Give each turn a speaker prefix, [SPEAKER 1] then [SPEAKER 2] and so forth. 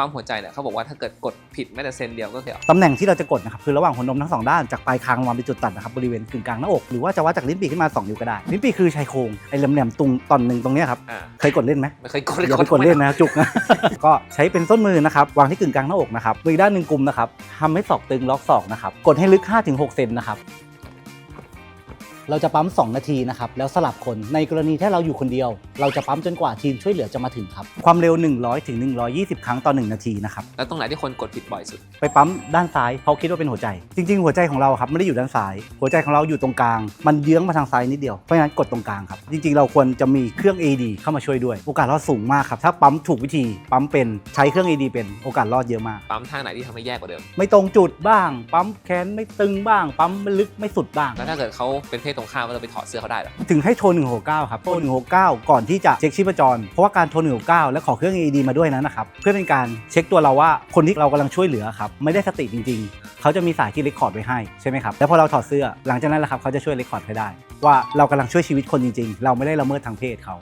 [SPEAKER 1] ปั๊มหัวใจเนี่ยเขาบอกว่าถ้าเกิดกดผิดแม้แต่เซนเดียวก็คือ
[SPEAKER 2] ตำแหน่งที่เราจะกดนะครับคือระหว่างหัวนมทั้งสองด้านจากปลายคางวางเป็นจุดตัดนะครับบริเวณกึ่งกลางหน้าอกหรือว่าจะวัดจากลิ้นปีขึ้นมา2นิ้วก็ได้ลิ้นปีคือชายโครงไอ้แหลมๆตรงตอนหนึ่งตรงเนี้ยครับ
[SPEAKER 1] อ่า
[SPEAKER 2] เคยกดเล่นไหม
[SPEAKER 1] ไม่เคยกด
[SPEAKER 2] อย่าไปกดเล่นนะจุกนะ ก็ใช้เป็นส้นมือนะครับวางที่กึ่งกลางหน้าอกนะครับมืออกด้านหนึ่งกลุ่มนะครับทำให้ศอกตึงล็อกศอกนะครับกดให้ลึก 5-6เซนนะครับ เราจะปั๊ม 2 นาทีนะครับแล้วสลับคนในกรณีถ้าเราอยู่คนเดียว เราจะปั๊มจนกว่าทีมช่วยเหลือจะมาถึงครับ ความเร็ว 100ถึง120 ครั้งต่อ 1 นาทีนะครับ
[SPEAKER 1] แล้วตรงไหนที่คนกดผิดบ่อยสุด
[SPEAKER 2] ไปปั๊มด้านซ้ายเพราะคิดว่าเป็นหัวใจ จริง ๆ หัวใจของเราครับไม่ได้อยู่ด้านซ้าย หัวใจของเราอยู่ตรงกลาง มันเยื้องมาทางซ้ายนิดเดียวเพราะฉะนั้นกดตรงกลางครับจริง ๆ เราควรจะมีเครื่อง AD เข้ามาช่วยด้วย โอกาสรอดสูงมากครับถ้าปั๊มถูกวิธีปั๊มเป็นใช้เครื่อง AD เป็นโอกาสรอดเยอะมาก
[SPEAKER 1] ปั๊มท่าไหนที่ทำให้แย่กว่าเดิม
[SPEAKER 2] ไม่ตรงจุดบ้าง ปั๊มแขนไม่ตึงบ้าง ปั๊มไม่ลึกไม่สุดบ้าง
[SPEAKER 1] แล้วถ้าเกิดเขาเป็นเพศตรงข้ามว่าเราไปถอดเสื้อเขาได้เหรอ
[SPEAKER 2] ถึงให้โทร 169 ครับโทร 169 ก่อนที่จะเช็คชีพจร เพราะว่าการโทร 169 และขอเครื่อง AED มาด้วยนั้นนะครับ เพื่อเป็นการเช็คตัวเราว่าคนที่เรากำลังช่วยเหลือครับไม่ได้สติจริง ๆ เขาจะมีสายที่เลคคอร์ดไว้ให้ใช่ไหมครับ แล้วพอเราถอดเสื้อหลังจากนั้นแหละครับเขาจะช่วยเลคคอร์ดให้ได้ ว่าเรากำลังช่วยชีวิตคนจริงๆ เราไม่ได้ละเมิดทางเพศเขา